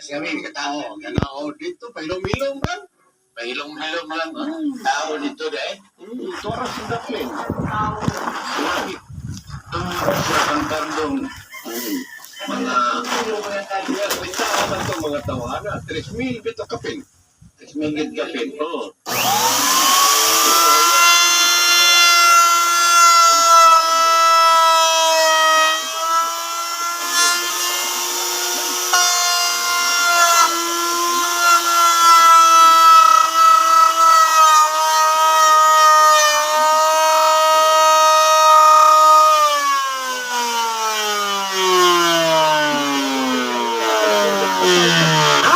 Kasi kami katao, ganao dito, pailom-ilom lang. Pahilom-hilom lang. ah. Tao dito dahil. Hmm, toras sa daplin. Lagi. Tungkol sa pangkandong. Mga ano mga may tao man itong mga tawana. 3,000 bito kapin. Ismigit kapit. Oo. Ah!